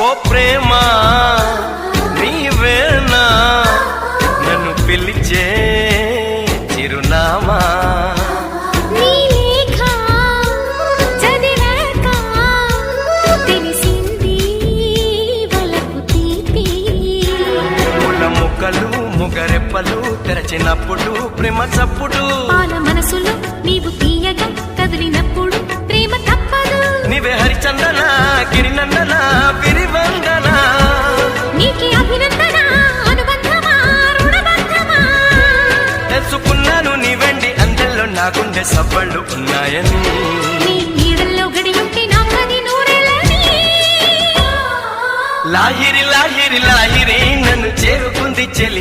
ఓ ప్రేమ నీవేనా? నన్ను పిలిచే చిరునామా? ముగరెప్పలు తెరచినప్పుడు ప్రేమ చప్పుడు. తెలుసుకున్నాను నీ వెండి అందెల్లో నా గుండె సవ్వళ్ళు ఉన్నాయని లాహిరి లాహిరి లాహిరి నన్ను చేరుకుంది లాహిరి